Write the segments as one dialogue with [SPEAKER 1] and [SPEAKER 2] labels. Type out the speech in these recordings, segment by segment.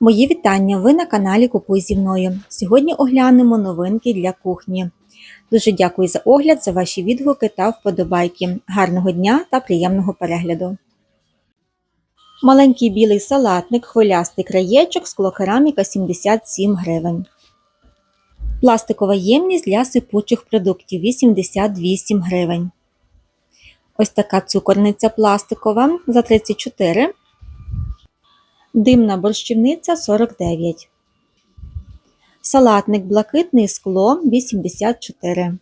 [SPEAKER 1] Мої вітання! Ви на каналі Купуй зі мною. Сьогодні оглянемо новинки для кухні. Дуже дякую за огляд, за ваші відгуки та вподобайки. Гарного дня та приємного перегляду. Маленький білий салатник, хвилястий краєчок, склокераміка 77 гривень. Пластикова ємність для сипучих продуктів 88 гривень. Ось така цукорниця пластикова за 34 Димна борщівниця 49. Салатник блакитний скло 84.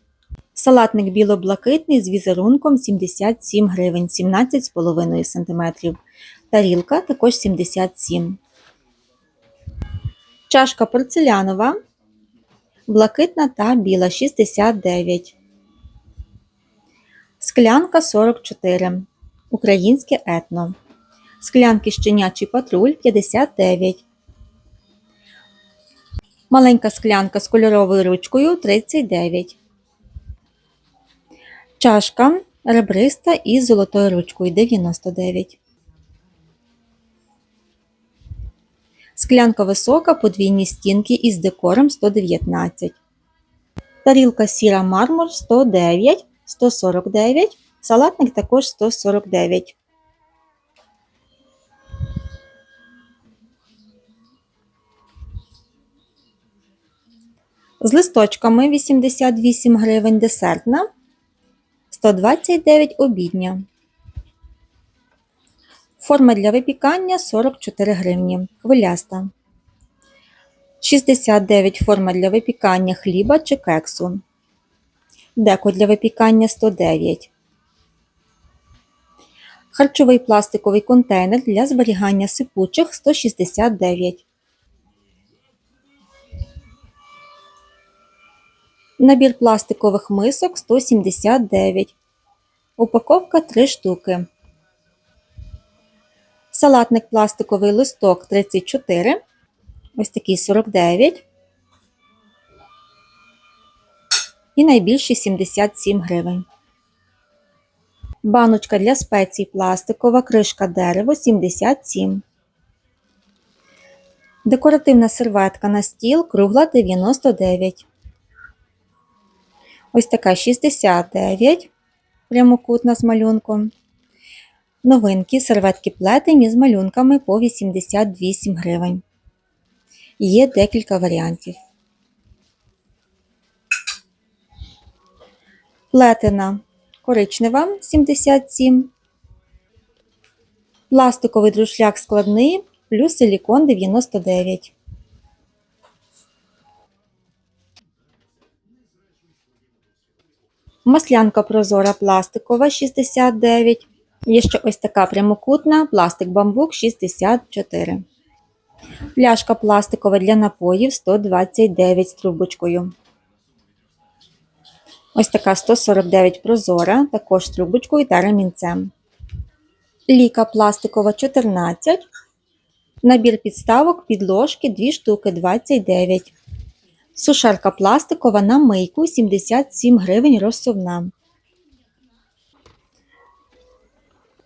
[SPEAKER 1] Салатник біло-блакитний з візерунком 77 гривень 17,5 см. Тарілка також 77. Чашка порцелянова. Блакитна та біла 69. Склянка 44. Українське етно. Склянки щенячий патруль 59. Маленька склянка з кольоровою ручкою 39. Чашка ребриста із золотою ручкою 99. Склянка висока подвійні стінки із декором 119. Тарілка сіра мармур 109, 149. Салатник також 149. З листочками 88 гривень десертна, 129 обідня. Форма для випікання 44 гривні. Хвиляста. 69 форма для випікання хліба чи кексу. Деко для випікання 109. Харчовий пластиковий контейнер для зберігання сипучих 169. Набір пластикових мисок 179. Упаковка 3 штуки. Салатник пластиковий листок 34. Ось такий 49. І найбільший 77 гривень. Баночка для спецій пластикова, кришка дерево 77. Декоративна серветка на стіл кругла 99. Ось така 69 прямокутна з малюнком. Новинки серветки плетені з малюнками по 88 гривень. Є декілька варіантів. Плетена коричнева 77. Пластиковий друшляк складний плюс силікон 99. Маслянка прозора пластикова 69. Є ще ось така прямокутна, пластик бамбук 64. Пляшка пластикова для напоїв 129 з трубочкою. Ось така 149 прозора, також з трубочкою та ремінцем. Ліка пластикова 14. Набір підставок підложки 2 штуки 29. Сушарка пластикова на мийку 77 гривень розсувна.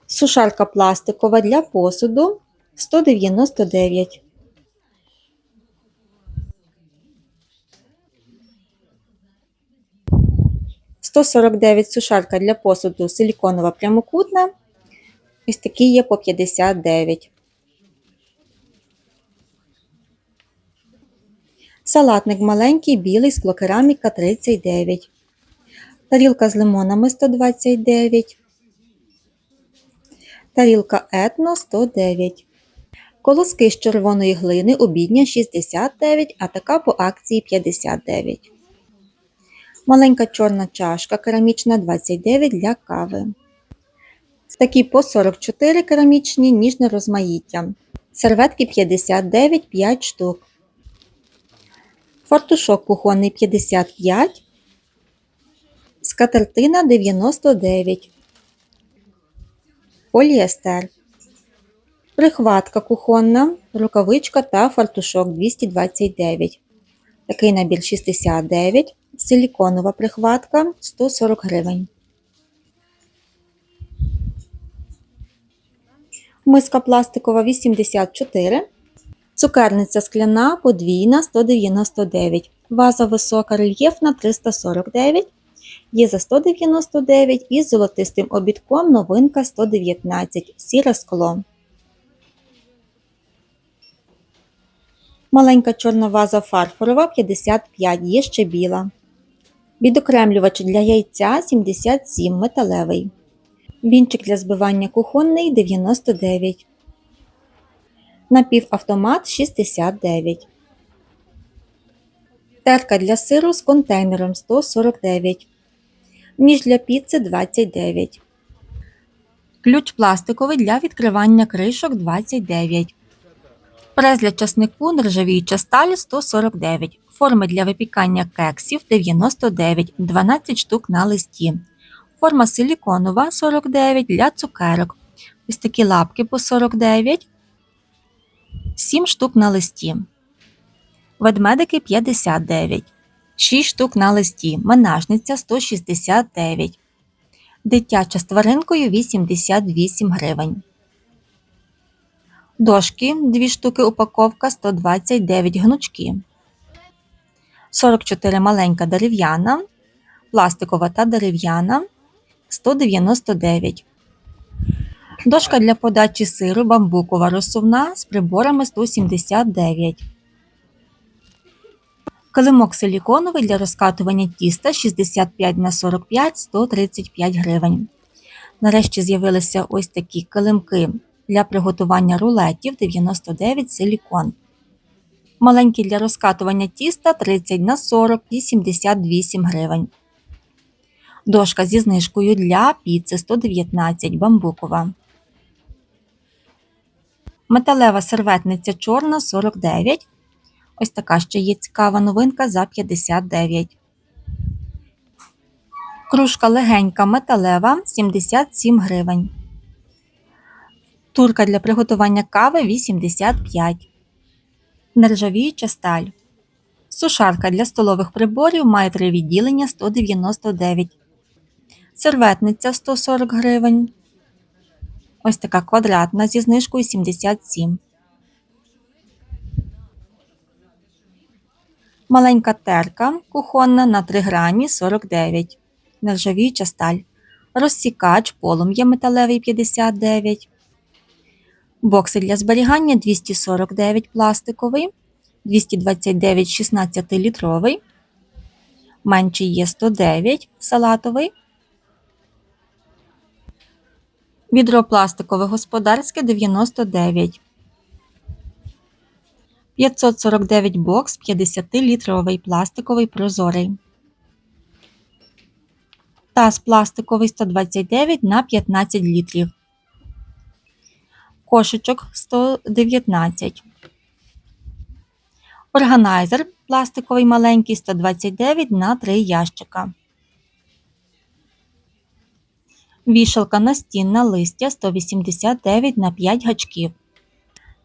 [SPEAKER 1] Сушарка пластикова для посуду 199. Сто сорок дев'ять сушарка для посуду силіконова прямокутна. Ось такі є по 59. Салатник маленький, білий, склокераміка 39. Тарілка з лимонами 129. Тарілка етно 109. Колоски з червоної глини обідня 69, а така по акції 59. Маленька чорна чашка керамічна 29 для кави. Такі по 44 керамічні ніжне розмаїття. Серветки 59 5 штук. Фартушок кухонний 55, скатертина 99, поліестер, прихватка кухонна, рукавичка та фартушок 229. Такий набір 69, силіконова прихватка 140 гривень. Миска пластикова 84 Цукерниця скляна подвійна 199, ваза висока рельєфна 349, є за 199 і з золотистим обідком новинка 119, сіре скло. Маленька чорна ваза фарфорова 55, є ще біла. Відокремлювач для яйця 77 металевий. Вінчик для збивання кухонний 99. Напівавтомат 69. Терка для сиру з контейнером 149. Ніж для піци 29. Ключ пластиковий для відкривання кришок 29. Прес для часнику нержавіюча сталь 149. Форми для випікання кексів 99, 12 штук на листі. Форма силіконова 49 для цукерок. Ось такі лапки по 49, 7 штук на листі. Ведмедики 59, 6 штук на листі. Менажниця 169. Дитяча з тваринкою 88 гривень. Дошки 2 штуки упаковка 129 гнучки. 44 маленька дерев'яна, пластикова та дерев'яна 199. Дошка для подачі сиру бамбукова розсувна з приборами 179. Килимок силіконовий для розкатування тіста 65 на 45 135 гривень. Нарешті з'явилися ось такі килимки для приготування рулетів 99 силікон. Маленький для розкатування тіста 30 на 40 і 78 гривень. Дошка зі знижкою для піци 119 бамбукова. Металева серветниця чорна 49. Ось така ще є цікава новинка за 59. Кружка легенька металева 77 гривень. Турка для приготування кави 85. Нержавіюча сталь. Сушарка для столових приборів має три відділення 199. Серветниця 140 гривень. Ось така квадратна зі знижкою 77. Маленька терка кухонна на 3 грані 49. Нержавіюча сталь. Розсікач полум'я металевий 59. Бокси для зберігання 249 пластиковий, 229 16 літровий. Менший є 109 салатовий. Відро пластикове господарське 99. 549 бокс 50-літровий пластиковий прозорий. Таз пластиковий 129 на 15 літрів. Кошечок 119. Органайзер пластиковий маленький 129 на 3 ящика. Вішалка настінна листя 189 на 5 гачків.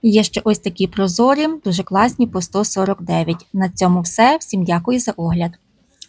[SPEAKER 1] Є ще ось такі прозорі, дуже класні по 149. На цьому все. Всім дякую за огляд.